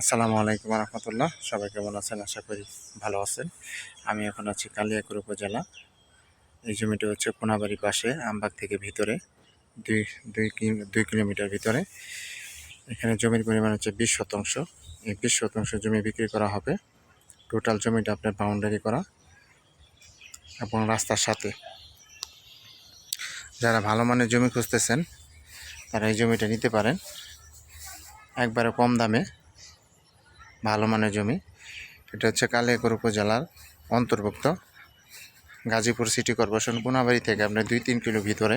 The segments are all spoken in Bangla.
আসসালামু আলাইকুম রহমতুল্লাহ সবাই কেমন আছেন? আশা করি ভালো আছেন। আমি এখন আছি কালিয়াকুর উপজেলা। এই জমিটি হচ্ছে পোনাবাড়ির পাশে, আমবাগ থেকে ভিতরে, দুই দুই দুই কিলোমিটার ভিতরে। এখানে জমির পরিমাণ হচ্ছে বিশ শতাংশ। এই বিশ শতাংশ জমি বিক্রি করা হবে। টোটাল জমিটা আপনার বাউন্ডারি করা। এবং রাস্তার সাথে যারা ভালো মানের জমি খুঁজতেছেন, তারা এই জমিটা নিতে পারেন। একবারে কম দামে। ভালো মানের জমি। এটা হচ্ছে কালিয়াকৈর উপজেলার অন্তর্ভুক্ত গাজীপুর সিটি কর্পোরেশন কোনাবাড়ি থেকে আপনার দুই তিন কিলো ভিতরে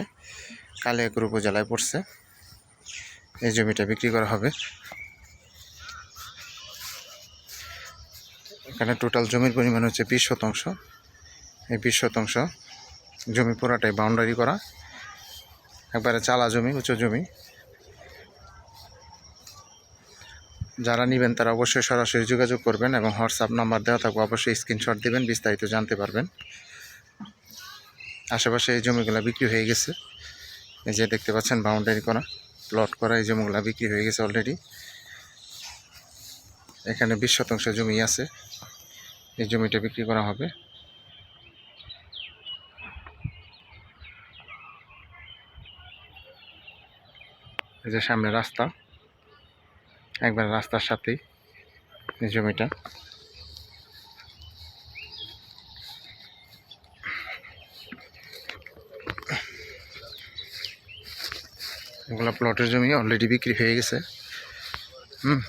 কালিয়াকৈর উপজেলায় পড়ছে। এই জমিটা বিক্রি করা হবে। এখানে টোটাল জমির পরিমাণ হচ্ছে বিশ শতাংশ। এই বিশ শতাংশ জমি পুরাটাই বাউন্ডারি করা। একবারে চালা জমি, উঁচু জমি। যারা নেবেন তারা অবশ্যই সরাসরি যোগাযোগ করবেন এবং হোয়াটসঅ্যাপ নাম্বার দেওয়া থাকবে। অবশ্যই স্ক্রিনশট দেবেন, বিস্তারিত জানতে পারবেন। আশেপাশে এই জমিগুলো বিক্রি হয়ে গেছে। এই যে দেখতে পাচ্ছেন, বাউন্ডারি করা প্লট করা এই জমিগুলো বিক্রি হয়ে গেছে অলরেডি এখানে বিশ শতাংশ জমি আছে। এই জমিটা বিক্রি করা হবে। এই যে সামনে রাস্তা। একবার রাস্তার সাথেই জমিটা। এগুলো প্লটের জমি অলরেডি বিক্রি হয়ে গেছে। হুম,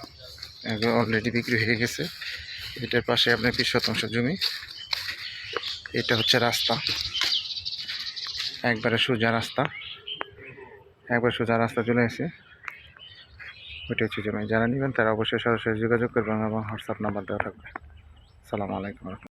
এগুলো অলরেডি বিক্রি হয়ে গেছে। এটার পাশে আপনার বিশ শতাংশ জমি। এটা হচ্ছে রাস্তা। একবারে সোজা রাস্তা। একবার সোজা রাস্তা চলে এসে ওইটা হচ্ছে যারা নেবেন তারা অবশ্যই সরাসরি যোগাযোগ করবেন এবং হোয়াটসঅ্যাপ নাম্বার দেওয়া থাকবে। সালামু আলাইকুম।